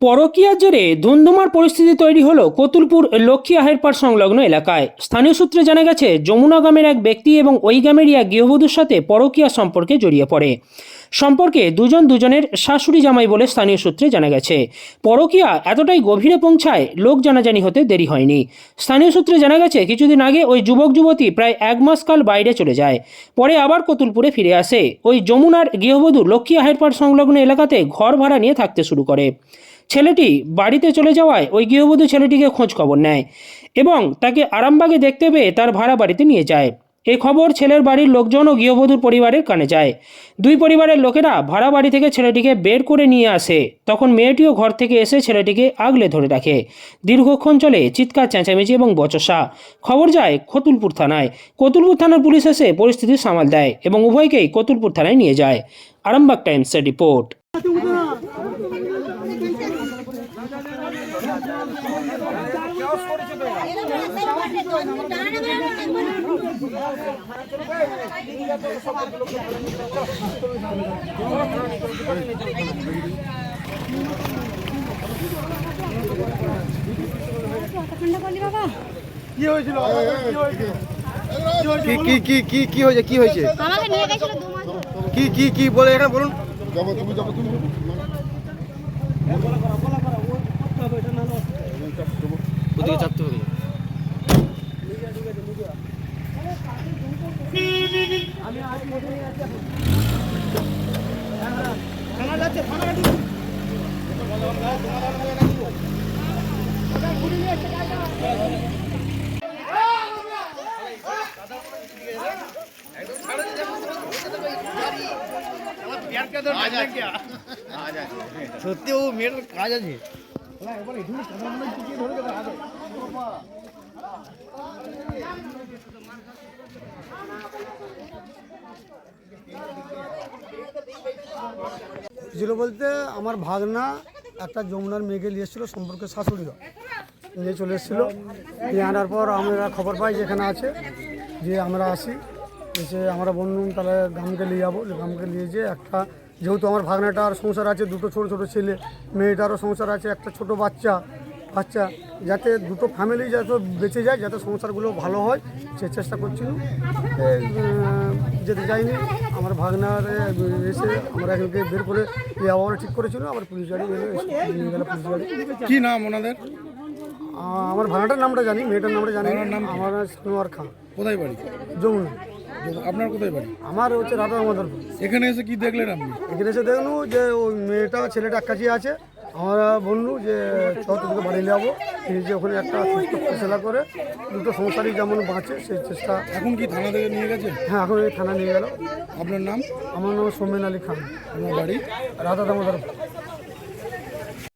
পরকীয়ার জেরে ধুন্ধুমার পরিস্থিতি তৈরি হলো কতুলপুর লক্ষ্মী আহেরপাড় সংলগ্ন এলাকায়। স্থানীয় সূত্রে জানা গেছে, যমুনা গ্রামের এক ব্যক্তি এবং ওই গ্রামেরই এক গৃহবধূর সাথে পরকীয়া সম্পর্কে জড়িয়ে পড়ে। সম্পর্কে দুজন দুজনের শাশুড়ি জামাই বলে স্থানীয় সূত্রে জানা গেছে। পরকীয়া এতটাই গভীরে পৌঁছায় লোক জানাজানি হতে দেরি হয়নি। স্থানীয় সূত্রে জানা গেছে, কিছুদিন আগে ওই যুবক যুবতী প্রায় এক মাস কাল বাইরে চলে যায়। পরে আবার কতুলপুরে ফিরে আসে। ওই যমুনার গৃহবধূ লক্ষ্মী আহেরপাড় সংলগ্ন এলাকাতে ঘর ভাড়া নিয়ে থাকতে শুরু করে। ছেলেটি বাড়িতে চলে যাওয়ায় ওই গৃহবধূ ছেলেটিকে খোঁজ খবর নেয় এবং তাকে আরামবাগে দেখতে পেয়ে তার ভাড়া বাড়িতে নিয়ে যায়। এই খবর ছেলের বাড়ির লোকজন ও গৃহবধূর পরিবারের কানে যায়। দুই পরিবারের লোকেরা ভাড়া বাড়ি থেকে ছেলেটিকে বের করে নিয়ে আসে। তখন মেয়েটিও ঘর থেকে এসে ছেলেটিকে আগলে ধরে রাখে। দীর্ঘক্ষণ চলে চিৎকার, চেঁচামেচি এবং বচসা। খবর যায় কতুলপুর থানায়। কতুলপুর থানার পুলিশ এসে পরিস্থিতি সামাল দেয় এবং উভয়কেই কতুলপুর থানায় নিয়ে যায়। আরামবাগ টাইমসের রিপোর্ট। কি হয়েছিল? কি হয়েছে কি কি কি কি কি হয়েছে? কি হয়েছে? আমাকে নিয়ে গেছিল দু মাস ধরে। কি কি কি বলে এখানে বলুন। যাব তুমি যাব তুমি। ওদিকে চাপতে হবে। সত্যি ও মেয়ের কাজ আছে? ছিল বলতে আমার ভাগনা একটা যমুনার মেয়েকে নিয়ে এসেছিল, সম্পর্কে শাশুড়িও নিয়ে চলে এসেছিল। নিয়ে আনার পর আমরা খবর পাই যেখানে আছে, যে আমরা আসি। এসে আমরা বললাম, তাহলে গ্রামকে নিয়ে যাব। গ্রামকে নিয়ে যেয়ে একটা যেহেতু আমার ভাগনাটার সংসার আছে দুটো ছোট ছোট ছেলে মেয়েটারও সংসার আছে একটা ছোট বাচ্চা বাচ্চা যাতে দুটো ফ্যামিলি যাতে বেঁচে যায় যাতে সংসারগুলো ভালো হয় সে চেষ্টা করছিল যেতে যাইনি আমার ভাগনার এসে আমরা এখানকে বের করে যাওয়া ঠিক করেছিল আমার পুলিশ গাড়ি নিয়ে গেল পুলিশ গাড়ি। কি নাম ওনাদের? আমার ভাড়াটার নামটা জানি মেয়েটার নামটা জানি। আমার সানোয়ার খান কোথায় বাড়ি? যমুনা। আপনার কোথায় বাড়ি? আমার হচ্ছে রাধা আমাদের এখানে এসে কি দেখলেন আপনি? এখানে এসে দেখলু যে ওই মেয়েটা ছেলেটা কাছে আছে। আমরা বললু যে চ তোকে বাড়ি নিয়ে যাব। যে ওখানে একটা সুস্থ ফেসলা করে দুটো সংসারই যেমন বাঁচে সেই চেষ্টা এখন কি থানা থেকে নিয়ে গেছে? হ্যাঁ এখন থানা নিয়ে গেল। আপনার নাম? আমার নাম সৌমেন আলী খান। আপনার বাড়ি? রাধা দামোদর